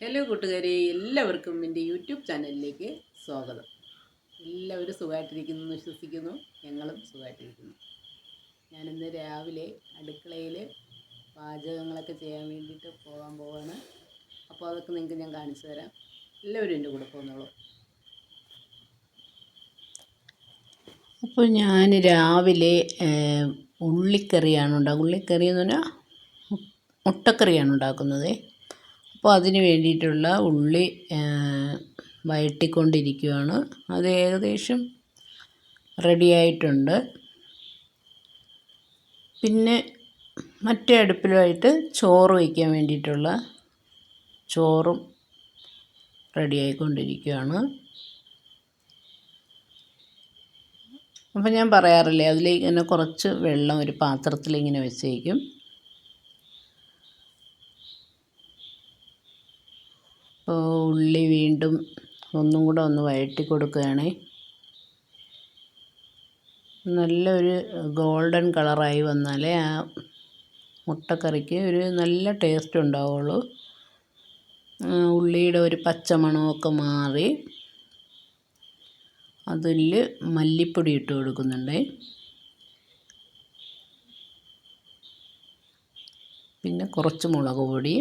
Hello കൂട്ടുകാരെ എല്ലാവർക്കും എന്റെ യൂട്യൂബ് ചാനലിലേക്ക് സ്വാഗതം. എല്ലാവരും സുഖമായിട്ടിരിക്കുന്നു എന്ന് വിശ്വസിക്കുന്നു. ഞങ്ങളും സുഖമായിട്ടിരിക്കുന്നു. ഞാനിന്ന് രാവിലെ അടുക്കളയിൽ പാചകങ്ങളൊക്കെ ചെയ്യാൻ വേണ്ടിയിട്ട് പോകാൻ പോവാണ്. അപ്പോൾ അതൊക്കെ നിങ്ങൾക്ക് ഞാൻ കാണിച്ചു തരാം. എല്ലാവരും എന്റെ കൂടെ പോകുന്നോളൂ അപ്പോൾ ഞാൻ രാവിലെ ഉള്ളിക്കറിയാണ് ഉണ്ടാക്കുക ഉള്ളിക്കറി എന്ന് പറഞ്ഞാൽ മുട്ടക്കറിയാണ് ഉണ്ടാക്കുന്നത്. അപ്പോൾ അതിന് വേണ്ടിയിട്ടുള്ള ഉള്ളി വയറ്റിക്കൊണ്ടിരിക്കുകയാണ് അത് ഏകദേശം റെഡിയായിട്ടുണ്ട് പിന്നെ മറ്റേ അടുപ്പിലുമായിട്ട് ചോറ് വയ്ക്കാൻ വേണ്ടിയിട്ടുള്ള ചോറും റെഡിയായിക്കൊണ്ടിരിക്കുകയാണ് അപ്പം ഞാൻ പറയാറില്ലേ അതിലേക്ക് തന്നെ കുറച്ച് വെള്ളം ഒരു പാത്രത്തിൽ ഇങ്ങനെ വെച്ചേക്കും. ഉള്ളി വീണ്ടും ഒന്നും കൂടെ ഒന്ന് വഴറ്റി കൊടുക്കുകയാണേ. നല്ലൊരു ഗോൾഡൻ കളറായി വന്നാലേ ആ മുട്ടക്കറിക്ക് ഒരു നല്ല ടേസ്റ്റ് ഉണ്ടാവുള്ളൂ. ഉള്ളിയുടെ ഒരു പച്ചമണമൊക്കെ മാറി അതിൽ മല്ലിപ്പൊടി ഇട്ട് കൊടുക്കുന്നുണ്ട്. പിന്നെ കുറച്ച് മുളക് പൊടി.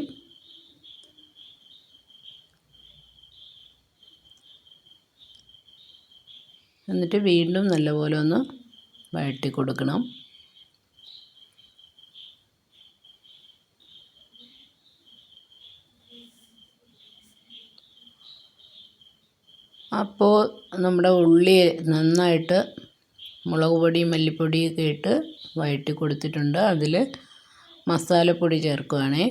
എന്നിട്ട് വീണ്ടും നല്ലപോലെ ഒന്ന് വഴറ്റി കൊടുക്കണം. അപ്പോൾ നമ്മുടെ ഉള്ളി നന്നായിട്ട് മുളക് പൊടി മല്ലിപ്പൊടിയൊക്കെ ഇട്ട് വഴറ്റി കൊടുത്തിട്ടുണ്ട്. അതിൽ മസാലപ്പൊടി ചേർക്കുകയാണേ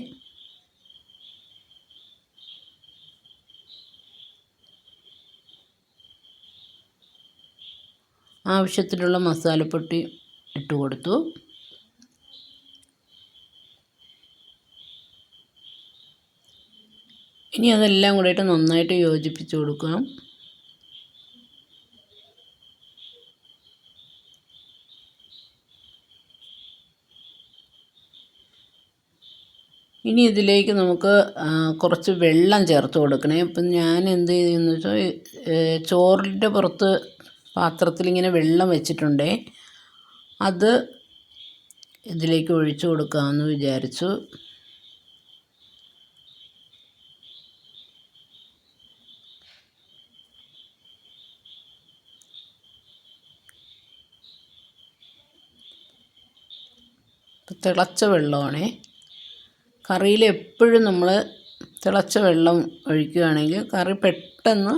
ആവശ്യത്തിനുള്ള മസാലപ്പൊട്ടി ഇട്ട് കൊടുത്തു. ഇനി അതെല്ലാം കൂടിയിട്ട് നന്നായിട്ട് യോജിപ്പിച്ച് കൊടുക്കാം. ഇനി ഇതിലേക്ക് നമുക്ക് കുറച്ച് വെള്ളം ചേർത്ത് കൊടുക്കണേ. അപ്പം ഞാൻ എന്ത് ചെയ്യുന്നു വെച്ചാൽ ചോറിന്റെ പുറത്ത് പാത്രത്തിൽ ഇങ്ങനെ വെള്ളം വെച്ചിട്ടുണ്ട്. അത് ഇതിലേക്ക് ഒഴിച്ചു കൊടുക്കാമെന്ന് വിചാരിച്ചു. തിളച്ച വെള്ളമാണേ. കറിയിൽ എപ്പോഴും നമ്മൾ തിളച്ച വെള്ളം ഒഴിക്കുകയാണെങ്കിൽ കറി പെട്ടെന്ന്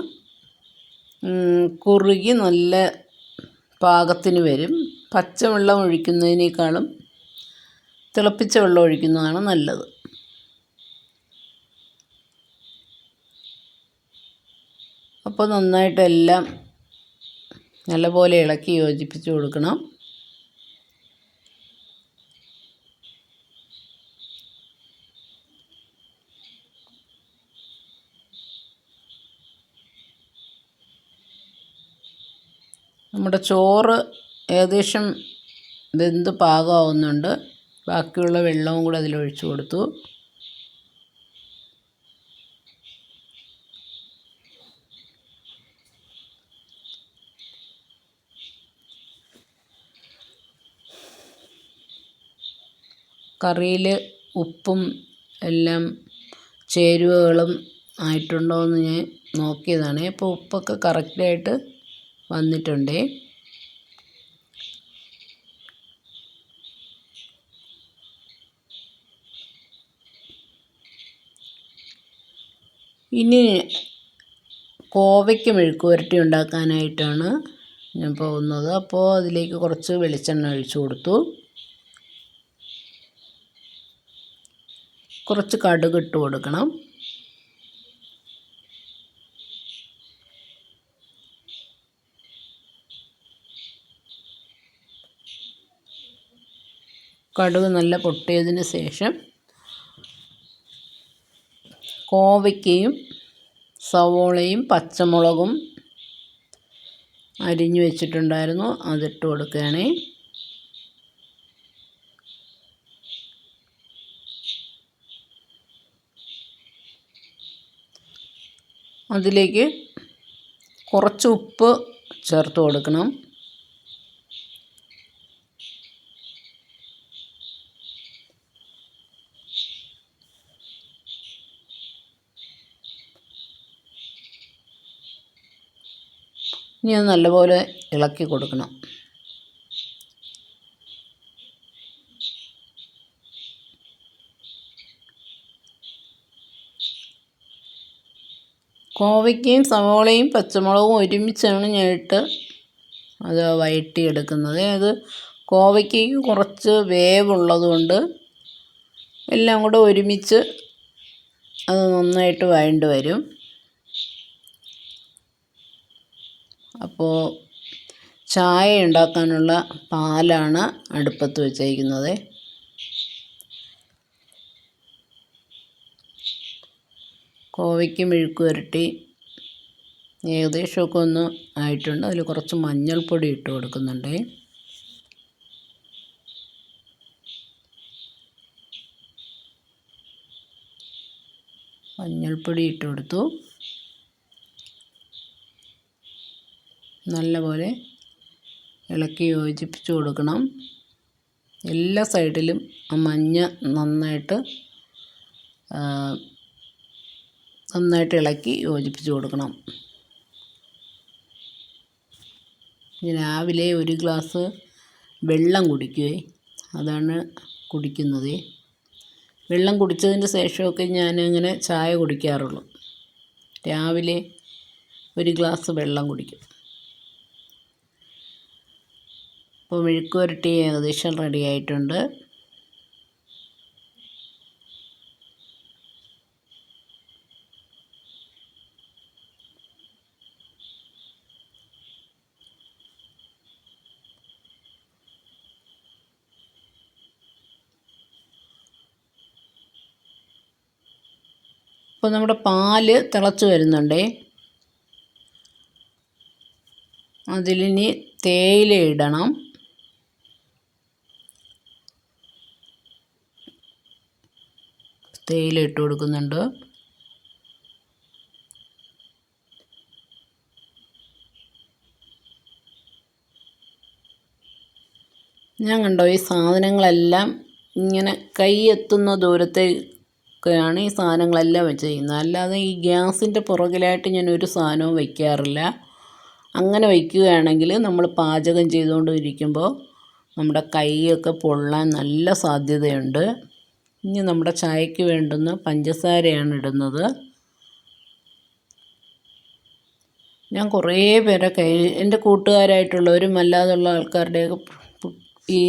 കുറുകി നല്ല പാകത്തിന് വരും. പച്ചവെള്ളം ഒഴിക്കുന്നതിനേക്കാളും തിളപ്പിച്ച വെള്ളം ഒഴിക്കുന്നതാണ് നല്ലത്. അപ്പോൾ നന്നായിട്ടെല്ലാം നല്ലപോലെ ഇളക്കി യോജിപ്പിച്ച് കൊടുക്കണം. നമ്മുടെ ചോറ് ഏകദേശം വെന്ത് പാകമാവുന്നുണ്ട്. ബാക്കിയുള്ള വെള്ളവും കൂടെ അതിലൊഴിച്ച് കൊടുത്തു. കറിയിൽ ഉപ്പും എല്ലാം ചേരുവകളും ആയിട്ടുണ്ടോ എന്ന് ഞാൻ നോക്കിയതാണ്. അപ്പോൾ ഉപ്പൊക്കെ കറക്റ്റായിട്ട് വന്നിട്ടുണ്ടേ. ഇനി കോവയ്ക്ക് മെഴുക്ക് പുരട്ടി ഉണ്ടാക്കാനായിട്ടാണ് ഞാൻ പോകുന്നത്. അപ്പോൾ അതിലേക്ക് കുറച്ച് വെളിച്ചെണ്ണ ഒഴിച്ചു കൊടുത്തു. കുറച്ച് കടുക് ഇട്ട് കൊടുക്കണം. കടുക് നല്ല പൊട്ടിയതിന് ശേഷം കോവയ്ക്കയും സവോളയും പച്ചമുളകും അരിഞ്ഞു വെച്ചിട്ടുണ്ടായിരുന്നു. അതിട്ട് കൊടുക്കുകയാണേ. അതിലേക്ക് കുറച്ച് ഉപ്പ് ചേർത്ത് കൊടുക്കണം. ഇനി അത് നല്ലപോലെ ഇളക്കി കൊടുക്കണം. കോവയ്ക്കയും സവോളയും പച്ചമുളകും ഒരുമിച്ചാണ് ഞാൻ ഇട്ട് അത് വഴറ്റിയെടുക്കുന്നത് അത് കോവയ്ക്കയ്ക്ക് കുറച്ച് വേവുള്ളതുകൊണ്ട് എല്ലാം കൂടെ ഒരുമിച്ച് അത് നന്നായിട്ട് വഴണ്ട് വരും. അപ്പോൾ ചായ ഉണ്ടാക്കാനുള്ള പാലാണ് അടുപ്പത്ത് വെച്ചേക്കുന്നത് കോവയ്ക്ക് മെഴുക്ക് പുരട്ടി ഏകദേശമൊക്കെ ഒന്ന് ആയിട്ടുണ്ട്. അതിൽ കുറച്ച് മഞ്ഞൾപ്പൊടി ഇട്ട് കൊടുക്കുന്നുണ്ട്. മഞ്ഞൾപ്പൊടി ഇട്ട് കൊടുത്തു. നല്ലപോലെ ഇളക്കി യോജിപ്പിച്ച് കൊടുക്കണം. എല്ലാ സൈഡിലും ആ മഞ്ഞ നന്നായിട്ട് നന്നായിട്ട് ഇളക്കി യോജിപ്പിച്ച് കൊടുക്കണം. രാവിലെ ഒരു ഗ്ലാസ് വെള്ളം കുടിക്കുവേ. അതാണ് കുടിക്കുന്നത്. വെള്ളം കുടിച്ചതിന് ശേഷമൊക്കെ ഞാൻ അങ്ങനെ ചായ കുടിക്കാറുള്ളൂ. രാവിലെ ഒരു ഗ്ലാസ് വെള്ളം കുടിക്കും. അപ്പോൾ മെഴുക്ക് പുരട്ടി ഏകദേശം റെഡി ആയിട്ടുണ്ട്. അപ്പോൾ നമ്മുടെ പാൽ തിളച്ച് വരുന്നുണ്ടേ. അതിലിനി തേയില ഇടണം. തേയില ഇട്ട് കൊടുക്കുന്നുണ്ട്. ഞാൻ കണ്ടോ ഈ സാധനങ്ങളെല്ലാം ഇങ്ങനെ കൈ എത്തുന്ന ദൂരത്തേക്കാണ് ഈ സാധനങ്ങളെല്ലാം വെച്ച് ചെയ്യുന്നത് അല്ലാതെ ഈ ഗ്യാസിന്റെ പുറകിലായിട്ട് ഞാൻ ഒരു സാധനവും വയ്ക്കാറില്ല. അങ്ങനെ വയ്ക്കുകയാണെങ്കിൽ നമ്മൾ പാചകം ചെയ്തുകൊണ്ടിരിക്കുമ്പോൾ നമ്മുടെ കൈയൊക്കെ പൊള്ളാൻ നല്ല സാധ്യതയുണ്ട്. ഇനി നമ്മുടെ ചായക്ക് വേണ്ടുന്ന പഞ്ചസാരയാണ് ഇടുന്നത് ഞാൻ കുറേ പേരെ കൈ എന്റെ കൂട്ടുകാരായിട്ടുള്ളവരും അല്ലാതുള്ള ആൾക്കാരുടെയൊക്കെ ഈ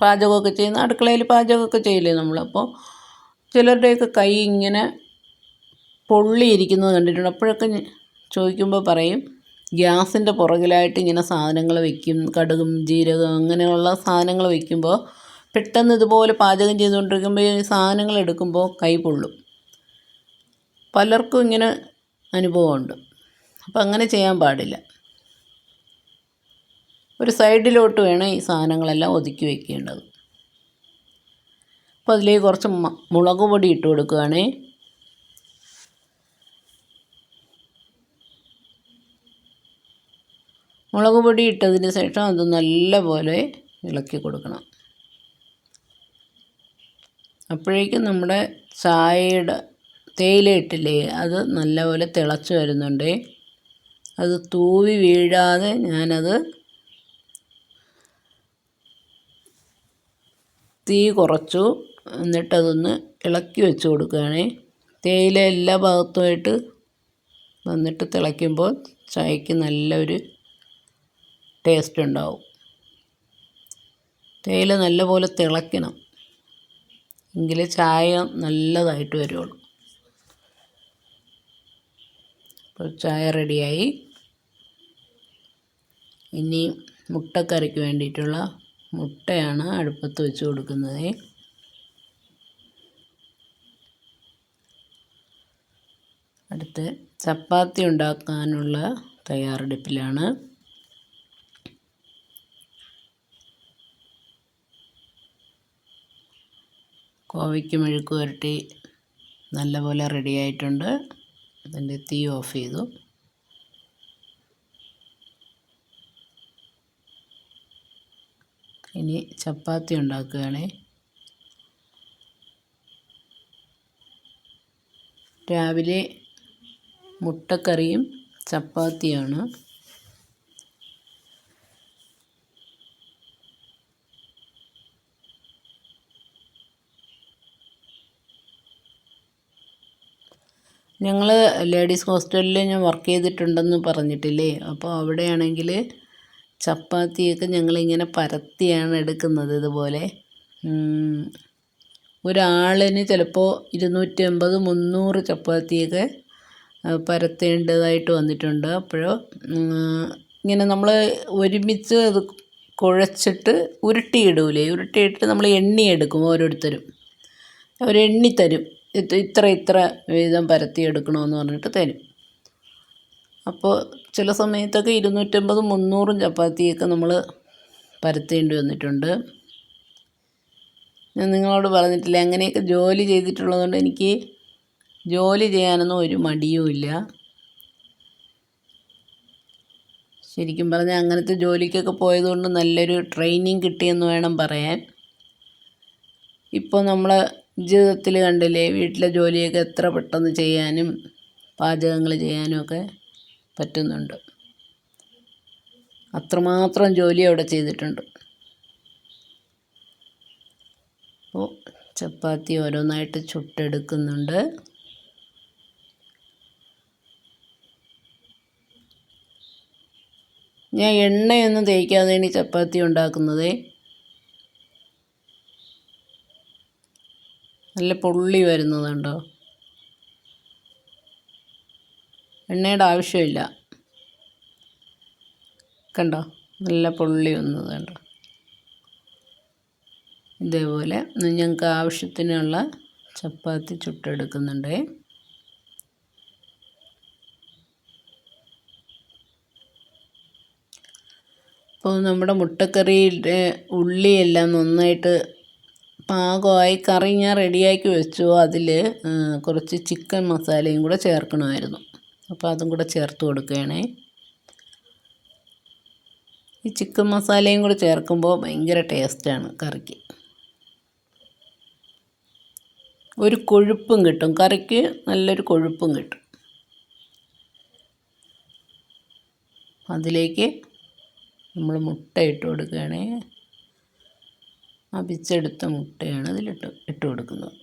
പാചകമൊക്കെ ചെയ്യുന്ന അടുക്കളയിൽ പാചകമൊക്കെ ചെയ്യില്ലേ നമ്മളപ്പോൾ ചിലരുടെയൊക്കെ കൈ ഇങ്ങനെ പൊള്ളിയിരിക്കുന്നത് കണ്ടിട്ടുണ്ട്. അപ്പോഴൊക്കെ ചോദിക്കുമ്പോൾ പറയും ഗ്യാസിന്റെ പുറകിലായിട്ട് ഇങ്ങനെ സാധനങ്ങൾ വയ്ക്കും കടുകും ജീരകം അങ്ങനെയുള്ള സാധനങ്ങൾ വയ്ക്കുമ്പോൾ പെട്ടെന്ന് ഇതുപോലെ പാചകം ചെയ്തുകൊണ്ടിരിക്കുമ്പോൾ ഈ സാധനങ്ങൾ എടുക്കുമ്പോൾ കൈ പൊള്ളും. പലർക്കും ഇങ്ങനെ അനുഭവമുണ്ട്. അപ്പം അങ്ങനെ ചെയ്യാൻ പാടില്ല. ഒരു സൈഡിലോട്ട് വേണം ഈ സാധനങ്ങളെല്ലാം ഒതുക്കി വെക്കേണ്ടത്. അപ്പോൾ അതിലേക്ക് കുറച്ച് മുളക് പൊടി ഇട്ട് കൊടുക്കുകയാണേ മുളക് പൊടി ഇട്ടതിന് ശേഷം അത് നല്ലപോലെ ഇളക്കി കൊടുക്കണം. അപ്പോഴേക്കും നമ്മുടെ ചായയുടെ തേയില ഇട്ടില്ലേ അത് നല്ലപോലെ തിളച്ച് വരുന്നുണ്ട്. അത് തൂവി വീഴാതെ ഞാനത് തീ കുറച്ചു എന്നിട്ടതൊന്ന് ഇളക്കി വെച്ച് കൊടുക്കുകയാണേ. തേയില എല്ലാ ഭാഗത്തുമായിട്ട് വന്നിട്ട് തിളയ്ക്കുമ്പോൾ ചായക്ക് നല്ലൊരു ടേസ്റ്റ് ഉണ്ടാവും. തേയില നല്ലപോലെ തിളയ്ക്കണം. എങ്കിലേ ചായ നല്ലതായിട്ട് വരുള്ളൂ. അപ്പോൾ ചായ റെഡിയായി. ഇനി മുട്ടക്കറിക്ക് വേണ്ടിയിട്ടുള്ള മുട്ടയാണ് അടുപ്പത്ത് വെച്ച് കൊടുക്കുന്നത്. അടുത്ത് ചപ്പാത്തി ഉണ്ടാക്കാനുള്ള തയ്യാറെടുപ്പിലാണ്. കോവയ്ക്ക് മെഴുക്ക് പുരട്ടി നല്ലപോലെ റെഡി ആയിട്ടുണ്ട്. അതിന്റെ തീ ഓഫ് ചെയ്തു. ഇനി ചപ്പാത്തി ഉണ്ടാക്കുകയാണേ. രാവിലെ മുട്ടക്കറിയും ചപ്പാത്തിയാണ്. ഞങ്ങൾ ലേഡീസ് ഹോസ്റ്റലിൽ ഞാൻ വർക്ക് ചെയ്തിട്ടുണ്ടെന്ന് പറഞ്ഞിട്ടില്ലേ? അപ്പോൾ അവിടെയാണെങ്കിൽ ചപ്പാത്തിയൊക്കെ ഞങ്ങളിങ്ങനെ പരത്തിയാണ് എടുക്കുന്നത് ഇതുപോലെ. ഒരാളിന് ചിലപ്പോൾ ഇരുന്നൂറ്റി അമ്പത് മുന്നൂറ് ചപ്പാത്തിയൊക്കെ പരത്തേണ്ടതായിട്ട് വന്നിട്ടുണ്ട്. അപ്പോഴോ ഇങ്ങനെ നമ്മൾ ഒരുമിച്ച് അത് കുഴച്ചിട്ട് ഉരുട്ടിയിടൂലേ? ഉരുട്ടിയിട്ട് നമ്മൾ എണ്ണിയെടുക്കും ഓരോരുത്തരും. അവർ എണ്ണി തരും. ഇത്ര ഇത്ര വീതം പരത്തിയെടുക്കണമെന്ന് പറഞ്ഞിട്ട് തരും. അപ്പോൾ ചില സമയത്തൊക്കെ ഇരുന്നൂറ്റമ്പതും മുന്നൂറും ചപ്പാത്തിയൊക്കെ നമ്മൾ പരത്തേണ്ടി വന്നിട്ടുണ്ട്. ഞാൻ നിങ്ങളോട് പറഞ്ഞിട്ടില്ല അങ്ങനെയൊക്കെ ജോലി ചെയ്തിട്ടുള്ളതുകൊണ്ട് എനിക്ക് ജോലി ചെയ്യാനൊന്നും ഒരു മടിയുമില്ല ശരിക്കും പറഞ്ഞാൽ അങ്ങനത്തെ ജോലിക്കൊക്കെ പോയതുകൊണ്ട് നല്ലൊരു ട്രെയിനിങ് കിട്ടിയെന്ന് വേണം പറയാൻ. ഇപ്പോൾ നമ്മളെ ജീവിതത്തിൽ കണ്ടില്ലേ വീട്ടിലെ ജോലിയൊക്കെ എത്ര പെട്ടെന്ന് ചെയ്യാനും പാചകങ്ങൾ ചെയ്യാനും ഒക്കെ പറ്റുന്നുണ്ട്. അത്രമാത്രം ജോലി അവിടെ ചെയ്തിട്ടുണ്ട്. അപ്പോൾ ചപ്പാത്തി ഓരോന്നായിട്ട് ചുട്ടെടുക്കുന്നുണ്ട്. ഞാൻ എണ്ണയൊന്നും തേക്കാതെയാണ് ഈ ചപ്പാത്തി ഉണ്ടാക്കുന്നത്. നല്ല പൊള്ളി വരുന്നതുണ്ടോ? എണ്ണയുടെ ആവശ്യമില്ല. കണ്ടോ? നല്ല പൊള്ളി വന്നത് കണ്ടോ ഇതേപോലെ ഞങ്ങൾക്ക് ആവശ്യത്തിനുള്ള ചപ്പാത്തി ചുട്ടെടുക്കുന്നുണ്ടേ. അപ്പോൾ നമ്മുടെ മുട്ടക്കറിയുടെ ഉള്ളിയെല്ലാം നന്നായിട്ട് പാകമായി കറി ഞാൻ റെഡിയാക്കി വെച്ചു. അതിൽ കുറച്ച് ചിക്കൻ മസാലയും കൂടെ ചേർക്കണമായിരുന്നു. അപ്പോൾ അതും കൂടെ ചേർത്ത് കൊടുക്കുകയാണേ. ഈ ചിക്കൻ മസാലയും കൂടെ ചേർക്കുമ്പോൾ ഭയങ്കര ടേസ്റ്റാണ് കറിക്ക്. ഒരു കൊഴുപ്പും കിട്ടും. കറിക്ക് നല്ലൊരു കൊഴുപ്പും കിട്ടും. അതിലേക്ക് നമ്മൾ മുട്ട ഇട്ട് കൊടുക്കുകയാണേ അപിച്ചെടുത്ത മുട്ടയാണ് അതിലിട്ട് ഇട്ട് കൊടുക്കുന്നത്.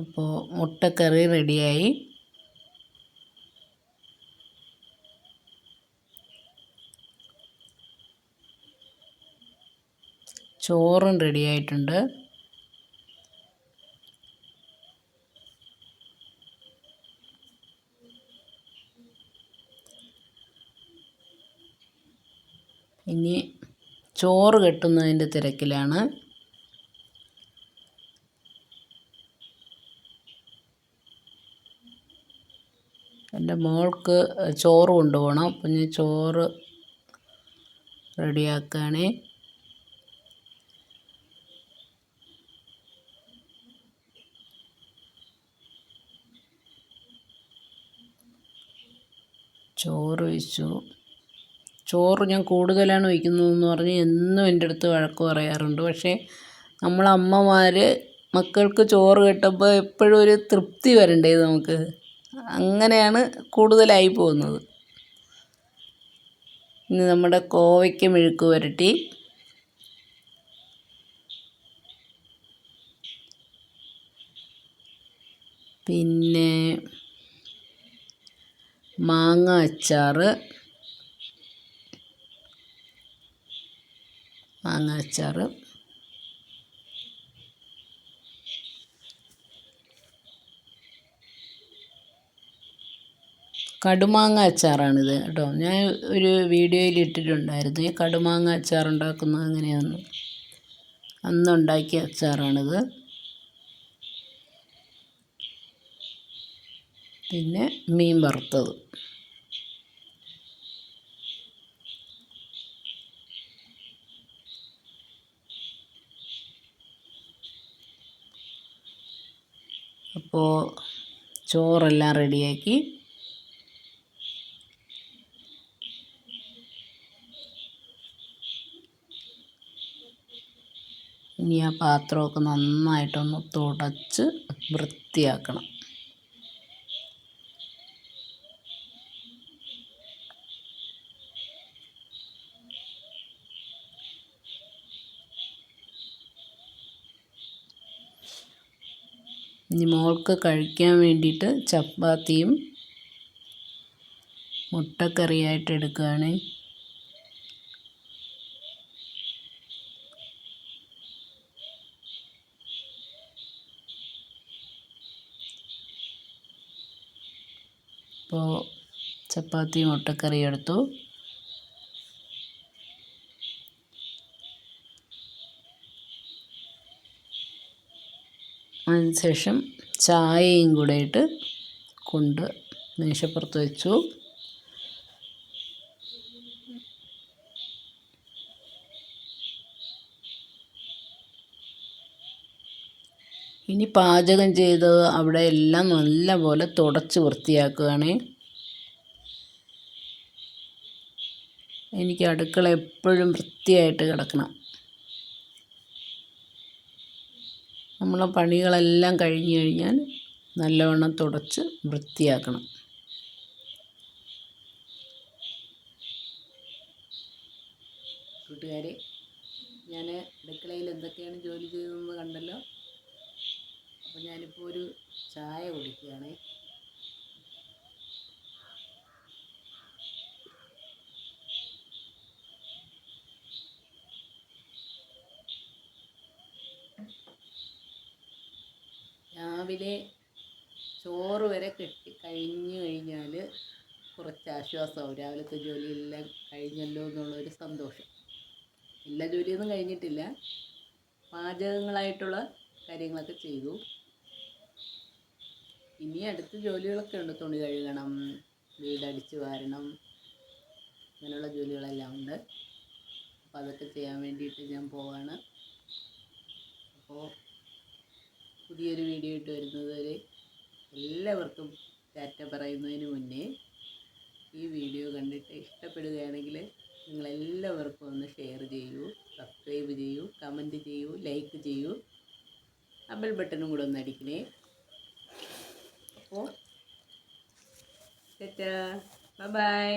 അപ്പോൾ മുട്ടക്കറി റെഡിയായി. ചോറും റെഡിയായിട്ടുണ്ട്. ഇനി ചോറ് കെട്ടുന്നതിന്റെ തിരക്കിലാണ്. എന്റെ മോൾക്ക് ചോറ് കൊണ്ടുപോകണം. അപ്പം ഞാൻ ചോറ് റെഡിയാക്കുകയാണേ. ചോറ് വെച്ചു. ചോറ് ഞാൻ കൂടുതലാണ് വയ്ക്കുന്നതെന്ന് പറഞ്ഞ് എന്നും എന്റെ അടുത്ത് വഴക്ക് പറയാറുണ്ട്. പക്ഷേ നമ്മളമ്മമാർ മക്കൾക്ക് ചോറ് കിട്ടുമ്പോൾ എപ്പോഴും ഒരു തൃപ്തി വരണ്ടേ നമുക്ക്? അങ്ങനെയാണ് കൂടുതലായി പോകുന്നത്. ഇനി നമ്മുടെ കോവയ്ക്ക് മെഴുക്ക് പുരട്ടി. പിന്നെ മാങ്ങ അച്ചാറ്. മാങ്ങ അച്ചാർ കടുമാങ്ങ അച്ചാറാണിത് കേട്ടോ. ഞാൻ ഒരു വീഡിയോയിൽ ഇട്ടിട്ടുണ്ടായിരുന്നു. ഈ കടുമാങ്ങ അച്ചാർ ഉണ്ടാക്കുന്നത് എങ്ങനെയാണെന്ന് അന്നുണ്ടാക്കിയ അച്ചാറാണിത്. പിന്നെ മീൻ വറുത്തത്. അപ്പോൾ ചോറെല്ലാം റെഡിയാക്കി. ഇനി ആ പാത്രമൊക്കെ നന്നായിട്ടൊന്ന് തുടച്ച് വൃത്തിയാക്കണം. ഇനി മോൾക്ക് കഴിക്കാൻ വേണ്ടിയിട്ട് ചപ്പാത്തിയും മുട്ടക്കറിയായിട്ട് എടുക്കുകയാണ്. അപ്പോൾ ചപ്പാത്തി മുട്ടക്കറി എടുത്തു. അതിനുശേഷം ചായയും കൂടെ ഇട്ട് കൊണ്ട് മേശപ്പുറത്ത് വെച്ചു. ഇനി പാചകം ചെയ്ത് അവിടെ എല്ലാം നല്ലപോലെ തുടച്ച് വൃത്തിയാക്കുകയാണ്. എനിക്ക് അടുക്കള എപ്പോഴും വൃത്തിയായിട്ട് കിടക്കണം. നമ്മളെ പണികളെല്ലാം കഴിഞ്ഞു കഴിഞ്ഞാൽ നല്ലവണ്ണം തുടച്ച് വൃത്തിയാക്കണം. കൂട്ടുകാരെ ഞാൻ അടുക്കളയിൽ എന്തൊക്കെയാണ് ജോലി ചെയ്തതെന്ന് കണ്ടല്ലോ? അപ്പോൾ ഞാനിപ്പോൾ ഒരു ചായ കുടിക്കുകയാണേ രാവിലെ ചോറ് വരെ കെട്ടി കഴിഞ്ഞു കഴിഞ്ഞാൽ കുറച്ച് ആശ്വാസമാവും. രാവിലത്തെ ജോലിയെല്ലാം കഴിഞ്ഞല്ലോ എന്നുള്ളൊരു സന്തോഷം. എല്ലാ ജോലിയൊന്നും കഴിഞ്ഞിട്ടില്ല. പാചകങ്ങളായിട്ടുള്ള കാര്യങ്ങളൊക്കെ ചെയ്തു. ഇനി അടുത്ത ജോലികളൊക്കെ ഉണ്ട്. തുണി കഴുകണം വീടടിച്ച് വാരണം അങ്ങനെയുള്ള ജോലികളെല്ലാം ഉണ്ട്. അപ്പോൾ അതൊക്കെ ചെയ്യാൻ വേണ്ടിയിട്ട് ഞാൻ പോവാണ്. അപ്പോൾ പുതിയൊരു വീഡിയോ ഇട്ട് വരുന്നത് വരെ എല്ലാവർക്കും ടാറ്റ പറയുന്നതിന് മുന്നേ ഈ വീഡിയോ കണ്ടിട്ട് ഇഷ്ടപ്പെടുകയാണെങ്കിൽ നിങ്ങളെല്ലാവർക്കും ഒന്ന് ഷെയർ ചെയ്യൂ സബ്സ്ക്രൈബ് ചെയ്യൂ കമന്റ് ചെയ്യൂ ലൈക്ക് ചെയ്യൂ. ആ ബെൽ ബട്ടണും കൂടെ ഒന്ന് അടിക്കണേ. അപ്പോൾ ടാറ്റ. ബൈ